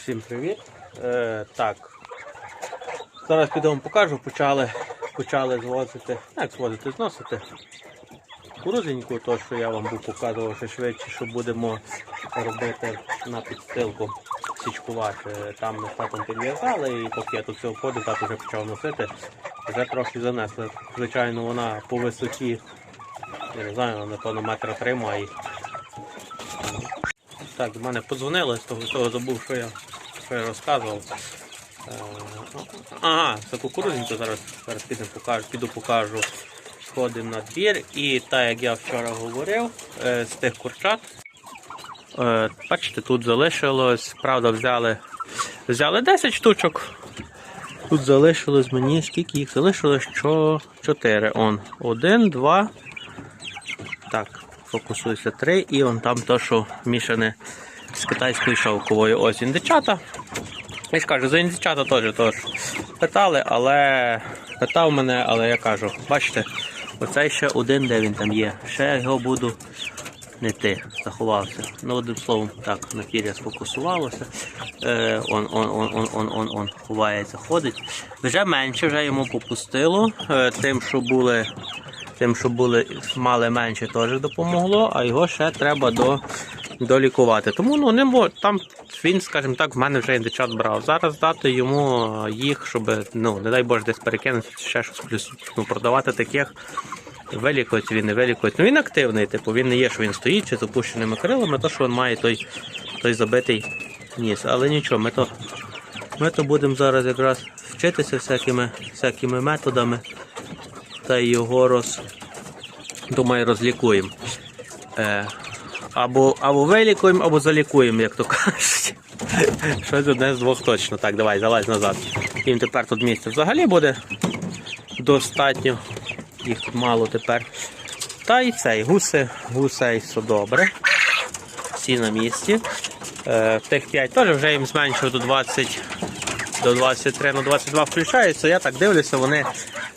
Всім привіт. Е, так. Зараз піду вам покажу, почали, почали звозити, як звозити, зносити кукурузеньку, то що я вам був показував ще швидше, що будемо робити на підстилку січкувати. Там ми татом підв'язали і поки я тут все входив, тато вже почав носити, вже трохи занесли. Звичайно, вона по висоті, я не знаю, напевно, метра три має. Так, до мене подзвонили, з того, з того забув, що я, що я розказував. Е, Ага, це кукурудзянку зараз, зараз піду покажу, піду покажу. Сходимо на двір і так як я вчора говорив, е, з тих курчат. е, Бачите, тут залишилось, правда, взяли, взяли 10 штучок. Тут залишилось мені, скільки їх залишилось? Чо- 4. Он. Один, два. Так, фокусується три, і он там то, що мішане з китайською шовковою. Ось індичата. Я ж кажу, за індичата теж теж питали, але питав мене, але я кажу, бачите, оцей ще один, де він там є. Ще я його буду не ти, заховався. Ну, одним словом, так, на пір'я сфокусувалося. Е, он, он, он, он, он, он, он, ховається, ходить. Вже менше, вже йому попустило. Е, тим, що були Тим, що були, мали менше, теж допомогло, а його ще треба до, долікувати. Тому ну, не мож, там він, скажімо так, в мене вже індичат брав. Зараз дати йому їх, щоб, ну, не дай Боже, десь перекинути, ще щось плюс ну, продавати таких. Вилікують він, не вилікують. Ну він активний, типу, він не є, що він стоїть чи з опущеними крилами, то що він має той, той забитий ніс. Але нічого, ми то, ми то будемо зараз якраз вчитися всякими, всякими методами та його роз, думаю, розлікуємо. Е, або, або вилікуємо, або залікуємо, як то кажуть. Щось одне з двох точно. Так, давай, залазь назад. Їм тепер тут місця взагалі буде достатньо. Їх тут мало тепер. Та і цей гуси, гусей все добре. Всі на місці. Е, тих 5 теж вже їм зменшив до 20 до 23 на 22 включається. Я так дивлюся, вони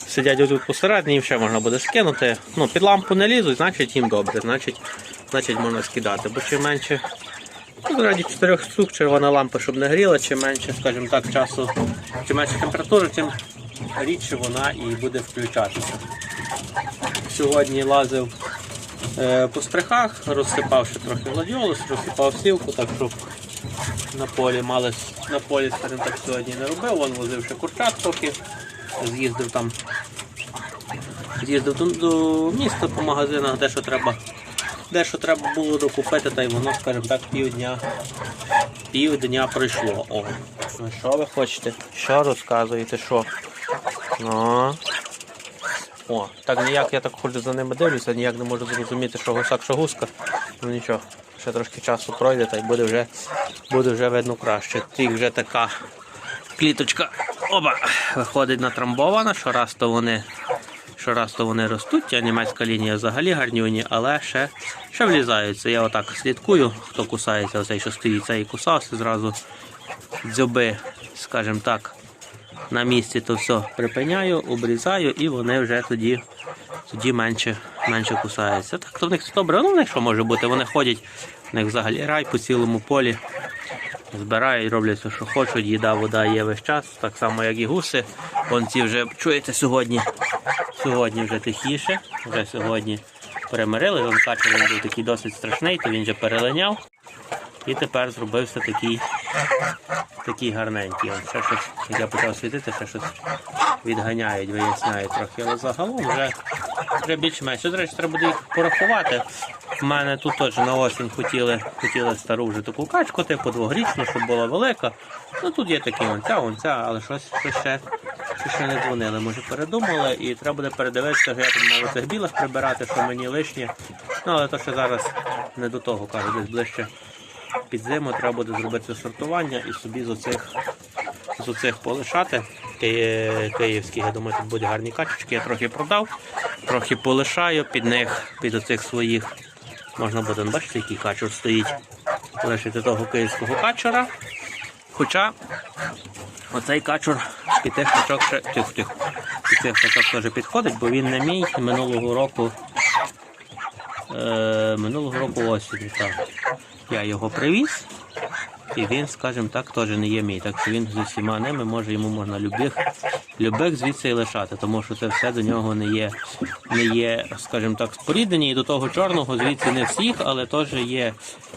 сидять тут посередині, їм ще можна буде скинути. Ну, під лампу не лізуть, значить їм добре, значить, значить можна скидати. Бо чим менше, ну, раді 4 штук червона лампа, щоб не гріла, чим менше, скажімо так, часу, чим менше температури, тим рідше вона і буде включатися. Сьогодні лазив е, по стрихах, розсипав ще трохи гладіолус, розсипав сівку, так щоб на полі мали на полі, скажімо так, сьогодні не робив. Вон возив ще курчат трохи, з'їздив там. З'їздив до міста по магазинах, де що треба, де що треба було докупити, та й воно, скажімо так, півдня, півдня пройшло. О. Ну що ви хочете? Що розказуєте? Що? Ну. О, так ніяк я так ходжу за ними дивлюся, ніяк не можу зрозуміти, що гусак, що гуска. Ну нічого, ще трошки часу пройде, та й буде вже, буде вже видно краще. Тих вже така кліточка оба, виходить натрамбована, що раз то вони, що раз то вони ростуть, а німецька лінія взагалі гарнюні, але ще, ще влізаються. Я отак слідкую, хто кусається, оцей, що стоїть, цей кусався, зразу дзьоби, скажімо так, на місці то все припиняю, обрізаю і вони вже тоді, тоді менше, менше кусаються. Так, то в них все добре, ну в них що може бути? Вони ходять, в них взагалі рай по цілому полі, збирають, роблять все, що хочуть, їда, вода є весь час, так само, як і гуси. Вон ці вже, чуєте, сьогодні, сьогодні вже тихіше, вже сьогодні перемирили, він качер він був такий досить страшний, то він вже перелиняв. І тепер зробився такий такий гарненький. Он ще щось, як я почав світити, ще щось відганяють, виясняють трохи. Але загалом вже, вже більш-менш. До речі, треба буде їх порахувати. У мене тут теж на осінь хотіли, хотіли стару вже таку качку, типу двогрічну, щоб була велика. Ну тут є такі онця, онця, але щось, щось ще. Щось ще не дзвонили, може передумали, і треба буде передивитися, що я тут мав цих білих прибирати, що мені лишнє. Ну але то ще зараз не до того кажу, десь ближче під зиму треба буде зробити сортування і собі з оцих, з оцих полишати. Київські, я думаю, тут будуть гарні качечки. Я трохи продав, трохи полишаю під них, під оцих своїх. Можна буде, ну, бачите, який качур стоїть. Лишити того київського качура. Хоча оцей качур під тих качок ще тих, тих, під тих теж підходить, бо він не мій минулого року. Е, минулого року осінь. Так. Я його привіз. і він, скажімо так, теж не є мій. Так що він з усіма ними може йому можна любих, любих звідси і лишати, тому що це все до нього не є, не є, скажімо так, споріднені. І до того чорного звідси не всіх, але теж є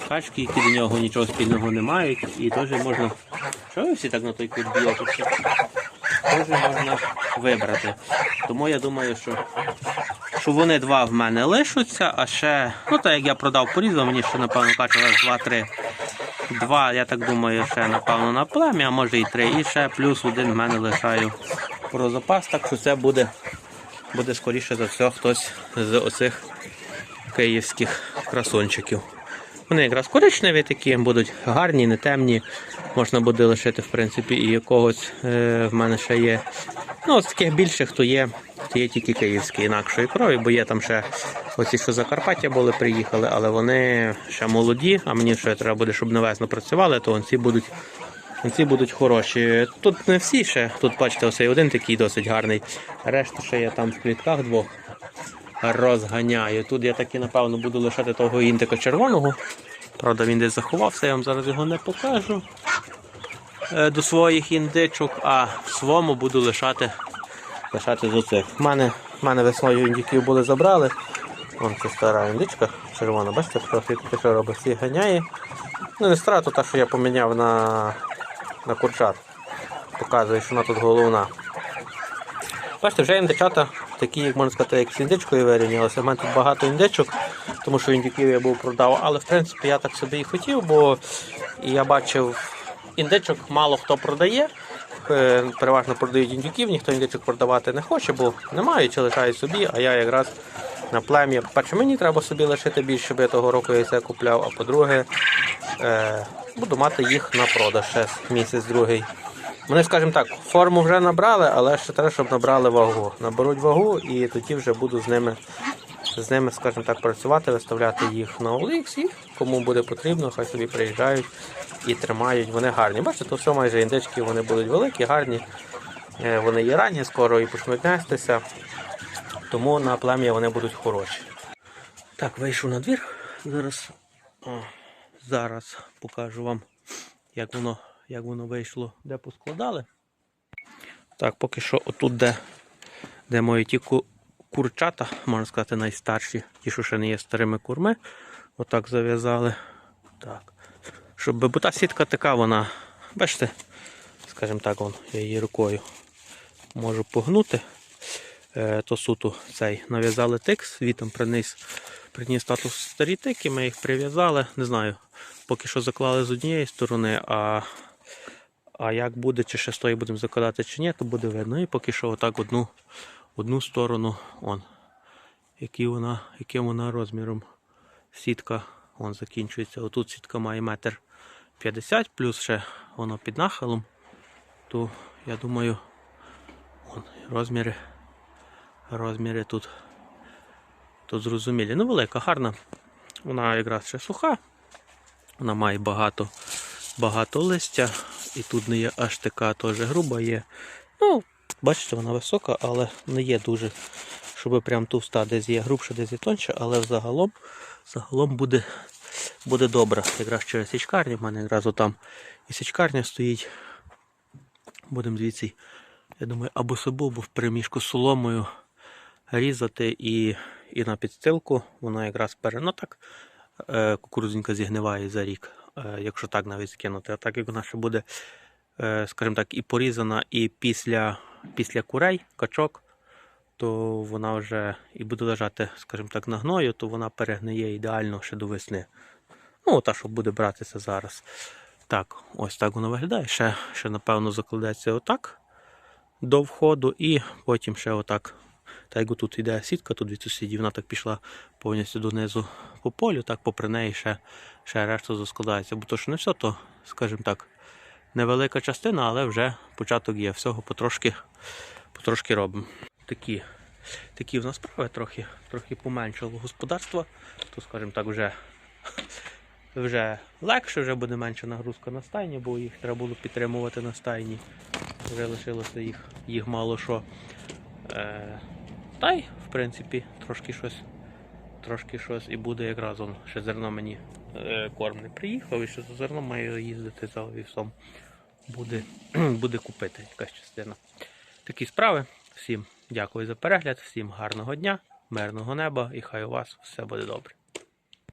качки, які до нього нічого спільного не мають. І теж можна. Що ви всі так на той кут б'єтеся? Теж можна вибрати. Тому я думаю, що що вони два в мене лишаться, а ще, ну так як я продав порізав, мені ще напевно качу раз, два, три. Два, я так думаю, ще напевно на плем'я, а може і три. І ще плюс один в мене лишаю про запас, так що це буде, буде скоріше за все хтось з оцих київських красунчиків. Вони якраз коричневі такі, будуть гарні, не темні. Можна буде лишити, в принципі, і якогось е, в мене ще є. Ну, з таких більших, то є, то є тільки київські інакшої крові, бо є там ще оці, що Закарпаття були, приїхали, але вони ще молоді, а мені ще треба буде, щоб навесно працювали, то ці будуть. Будуть хороші. Тут не всі ще. Тут, бачите, ось один такий досить гарний. Решта ще я там в клітках двох розганяю. Тут я таки, напевно, буду лишати того індика червоного. Правда, він десь заховався, я вам зараз його не покажу е, до своїх індичок, а в своєму буду лишати, лишати з оцих. У мене, мене весною індиків були забрали. Вон це стара індичка червона, бачите, трохи що робить, всі ганяє. Ну, не стара, то та, що я поміняв на, на курчат. Показує, що вона тут головна. Бачите, вже індичата такі, як можна сказати, як з індичкою вирівнялися. У мене тут багато індичок, тому що індиків я був продав. Але в принципі я так собі і хотів, бо я бачив, індичок мало хто продає. Е, Переважно продають індюків, ніхто індичок продавати не хоче, бо немає чи лишають собі, а я якраз на плем'я. По-перше, мені треба собі лишити більше, щоб я того року яйця купляв, а по-друге, е, буду мати їх на продаж ще місяць другий. Вони, скажімо так, форму вже набрали, але ще треба, щоб набрали вагу. Наберуть вагу і тоді вже буду з ними, з ними, скажімо так, працювати, виставляти їх на OLX і кому буде потрібно, хай собі приїжджають і тримають. Вони гарні. Бачите, то все майже індички, вони будуть великі, гарні. Е, Вони є ранні, скоро і почнуть нестися. Тому на плем'я вони будуть хороші. Так, вийшов на двір. Зараз, о, зараз покажу вам, як воно, як воно вийшло, де поскладали. Так, поки що отут, де, де мої ті курчата, можна сказати, найстарші, ті, що ще не є старими курми, отак зав'язали. Так. Щоб, бо та сітка така, вона, бачите, скажімо так, вон, я її рукою можу погнути. Е, то суто цей нав'язали тикс, вітом приніс, приніс статус старі тики, ми їх прив'язали. Не знаю, поки що заклали з однієї сторони, а, а як буде, чи ще з тої будемо закладати, чи ні, то буде видно. І поки що отак одну, одну сторону, он, який вона, яким вона розміром. Сітка он, закінчується. Отут сітка має метр 50, плюс ще воно під нахилом. То я думаю, он, розміри розміри тут, тут зрозумілі. Ну, велика, гарна. Вона якраз ще суха. Вона має багато, багато листя. І тут не є аж така теж груба є. Ну, бачите, вона висока, але не є дуже, щоб прям товста, десь є грубша, десь є тонша, але загалом, загалом буде, буде добре. Якраз через січкарню. У мене якраз там і січкарня стоїть. Будемо звідси, я думаю, або собу, або в переміжку з соломою різати і, і на підстилку. Вона якраз пере... Ну е, зігниває за рік, якщо так навіть скинути. А так як вона ще буде, е, скажімо так, і порізана, і після, після курей, качок, то вона вже і буде лежати, скажімо так, на гною, то вона перегниє ідеально ще до весни. Ну, та, що буде братися зараз. Так, ось так воно виглядає. Ще, ще напевно, закладеться отак до входу, і потім ще отак. Та як тут йде сітка, тут від сусідів, вона так пішла повністю донизу по полю, так попри неї ще, ще решта заскладається. Бо то, що не все, то, скажімо так, невелика частина, але вже початок є. Всього потрошки, потрошки робимо. Такі, такі в нас справи трохи, трохи поменшало господарство, то, скажімо так, вже вже легше, вже буде менша нагрузка на стайні, бо їх треба було підтримувати на стайні. Вже лишилося їх, їх мало що. Е, та й, в принципі, трошки щось, трошки щось і буде якраз он, ще зерно мені е, корм не приїхав, і ще за зерном має їздити за вівсом. Буде, буде купити якась частина. Такі справи. Всім дякую за перегляд, всім гарного дня, мирного неба і хай у вас все буде добре.